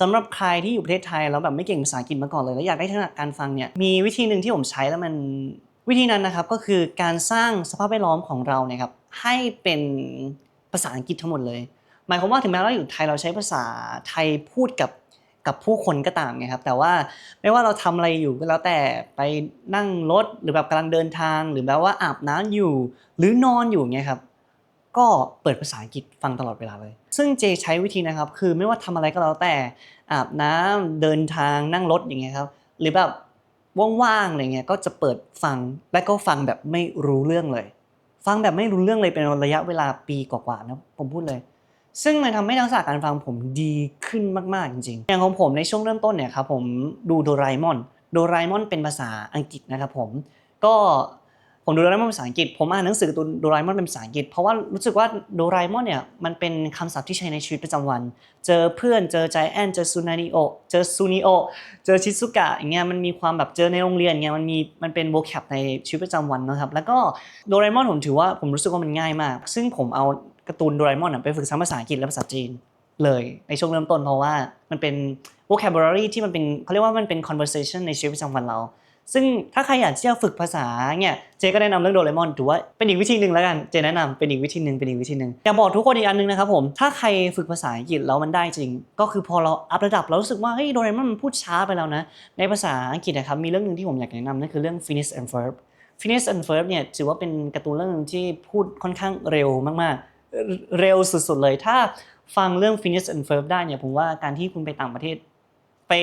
สำหรับใครที่อยู่ประเทศไทยแล้วแบบไม่เก่งภาษาอังกฤษมาก่อนเลยแล้วอยากได้ทักษะการฟังเนี่ยมีวิธีหนึ่งที่ผมใช้แล้วมันวิธีนั้นนะครับก็คือการสร้างสภาพแวดล้อมของเราเนี่ยครับให้เป็นภาษาอังกฤษทั้งหมดเลย หมายความว่าถึงแม้เราอยู่ไทยเราใช้ภาษาไทยพูดกับกับผู้คนก็ตามไงครับแต่ว่าไม่ว่าเราทำอะไรอยู่ก็แล้วแต่ไปนั่งรถหรือแบบกำลังเดินทาง หรือแบบว่าอาบน้ำอยู่ หรือนอนอยู่เงี้ยครับ ก็เปิดภาษาอังกฤษฟังตลอดเวลาเลย ซึ่งเจใช้วิธีนะครับ คือไม่ว่าทำอะไรก็แล้วแต่อาบน้ำเดินทางนั่งรถอย่างเงี้ยครับ หรือแบบว่างๆอะไรเงี้ยก็จะเปิดฟังและก็ฟังแบบไม่รู้เรื่องเลย ฟังแบบไม่รู้เรื่องเลยเป็นระยะเวลาปีกว่าๆนะผมพูดเลย ซึ่งมันทำให้ทักษะการฟังผมดีขึ้นมากๆจริงๆ อย่างของผมในช่วงเริ่มต้นเนี่ยครับผมดูโดราเอมอน โดราเอมอนเป็นภาษาอังกฤษนะครับผมก็ ผมดูโดราเอมอนเป็นภาษาอังกฤษ ผมอ่านหนังสือตูนโดราเอมอนเป็นภาษาอังกฤษ เพราะว่ารู้สึกว่าโดราเอมอนเนี่ยมันเป็นคำศัพท์ที่ใช้ในชีวิตประจำวัน เจอเพื่อน เจอใจแอน เจอซูนานิโอ เจอซูนิโอ เจอชิซุกะอย่างเงี้ยมันมีความแบบเจอในโรงเรียนอย่างเงี้ยมันมีมันเป็นโวแคปในชีวิตประจำวันนะครับ แล้วก็โดราเอมอนผมถือว่าผมรู้สึกว่ามันง่ายมาก ซึ่งผมเอาการ์ตูนโดราเอมอนไปฝึกทั้งภาษาอังกฤษและภาษาจีนเลยในช่วงเริ่มต้นเพราะว่ามันเป็น vocabulary ที่มันเป็นเขาเรียกว่ามันเป็น conversation ในชีวิตประจำวันเรา ซึ่งถ้าใครอยากที่จะฝึกภาษาเนี่ยเจก็แนะนำเรื่องโดเรมอนถือว่าเป็นอีกวิธีหนึ่งแล้วกันเจแนะนำเป็นอีกวิธีหนึ่งเป็นอีกวิธีหนึ่งอยากบอกทุกคนอีกอันหนึงนะครับผมถ้าใครฝึกภาษาอังกฤษแล้วมันได้จริง ก็คือพอเราอัพระดับเรารู้สึกว่าเฮ้ยโดเรมอนมันพูดช้าไปแล้วนะในภาษาอังกฤษนะครับมีเรื่องหนึ่งที่ผมอยากแนะนำนั่นคือเรื่อง finish and verb finish and verb เนี่ยถือว่าเป็นการ์ตูนเรื่องหนึงที่พูดค่อนข้างเร็วมากๆ เร็วสุดๆเลยถ้าฟังเรื่อง finish and verb ได้เนี่ยผมว่าการที่คุณไปต่างประเทศ ไป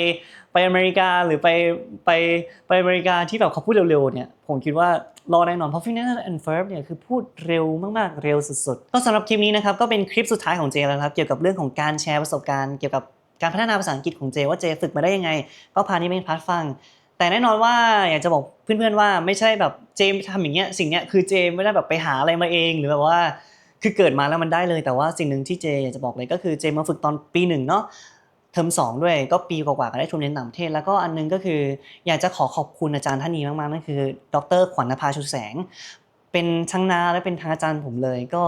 ไปอเมริกาหรือไปไปไปอเมริกาที่แบบเขาพูดเร็วๆเนี่ยผมคิดว่ารอแน่นอนเพราะ finish and verb เนี่ยคือพูดเร็วมากๆเร็วสุดๆ ก็สำหรับคลิปนี้นะครับก็เป็นคลิปสุดท้ายของเจแล้วครับเกี่ยวกับเรื่องของการแชร์ประสบการณ์เกี่ยวกับการพัฒนาภาษาอังกฤษของเจว่าเจฝึกมาได้ยังไง ก็พานี่เป็นพาร์ทฟัง แต่แน่นอนว่าอยากจะบอกเพื่อนๆว่าไม่ใช่แบบเจมทำอย่างเงี้ยสิ่งเนี้ยคือเจไม่ได้แบบไปหาอะไรมาเองหรือแบบว่าคือเกิดมาแล้วมันได้เลยแต่ว่าสิ่งหนึ่งที่เจอยากจะบอกเลยก็คือเจมาฝึกตอนปีหนึ่งเนาะ ทอมสองด้วยก็ปีกว่าๆก็ได้ทุนเรียนต่างประเทศ แล้วก็อันนึงก็คืออยากจะขอขอบคุณอาจารย์ท่านนี้มากๆนั่นคือ ดรขวัญนภาชุแสง เป็นทั้งนาและเป็นทั้งอาจารย์ผมเลยก็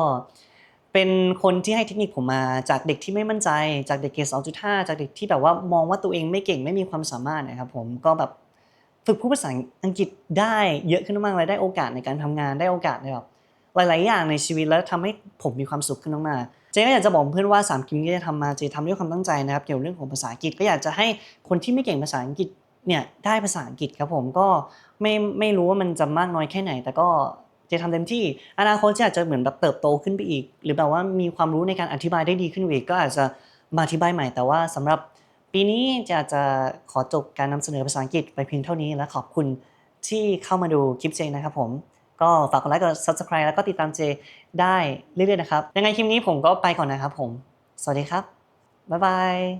เป็นคนที่ให้เทคนิคผมมาจากเด็กที่ไม่มั่นใจ จากเด็กเกรด2.5จากเด็กที่แบบว่ามองว่าตัวเองไม่เก่งไม่มีความสามารถนะครับผมก็แบบฝึกพูดภาษาอังกฤษได้เยอะขึ้นมากเลยได้โอกาสในการทำงานได้โอกาสในแบบหลาย ๆ อย่างในชีวิตแล้วทำให้ผมมีความสุขขึ้นมากๆ เจ๊ก็อยากจะบอกเพื่อนว่า3คลิปที่จะทำมาเจ๊ทำด้วยความตั้งใจนะครับเกี่ยวกับเรื่องของภาษาอังกฤษก็อยากจะให้คนที่ไม่เก่งภาษาอังกฤษเนี่ยได้ภาษาอังกฤษครับผมก็ไม่ไม่รู้ว่ามันจะมากน้อยแค่ไหน แต่ก็เจะทำเต็มที่อนาคตจะอาจจะเหมือนแบบเติบโตขึ้นไปอีก หรือแบบว่ามีความรู้ในการอธิบายได้ดีขึ้นอีกก็อาจจะมาอธิบายใหม่ แต่ว่าสำหรับปีนี้จะอาจจะขอจบการนำเสนอภาษาอังกฤษไปเพียงเท่านี้และขอบคุณที่เข้ามาดูคลิปเจนะครับผม ก็ฝากกดไลค์กด subscribe แล้วก็ติดตามเจได้เรื่อยๆนะครับ ยังไงคลิปนี้ผมก็ไปก่อนนะครับผม สวัสดีครับ บ๊ายบาย